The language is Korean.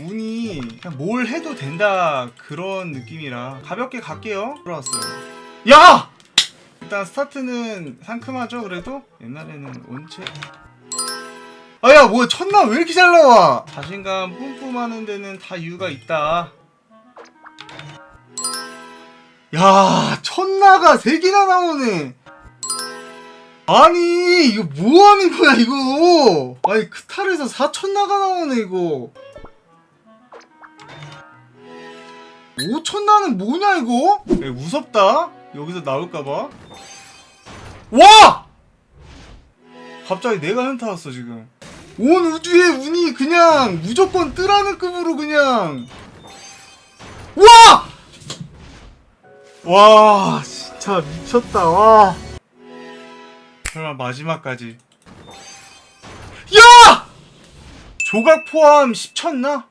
운이 그냥 뭘 해도 된다 그런 느낌이라 가볍게 갈게요. 들어왔어요. 야! 일단 스타트는 상큼하죠 그래도? 옛날에는 원체. 아야 뭐야 첫나 왜 이렇게 잘 나와? 자신감 뿜뿜하는 데는 다 이유가 있다. 야 첫나가 세 개나 나오네. 아니 이거 뭐 하는 거야 이거? 아니 크탈에서 4천나가 나오네 이거 5천나는 뭐냐 이거 야, 무섭다 여기서 나올까봐 와! 갑자기 내가 현타 왔어 지금 온 우주의 운이 그냥 무조건 뜨라는 급으로 그냥 와! 와 진짜 미쳤다 와 설마 마지막까지 야! 조각 포함 10쳤나?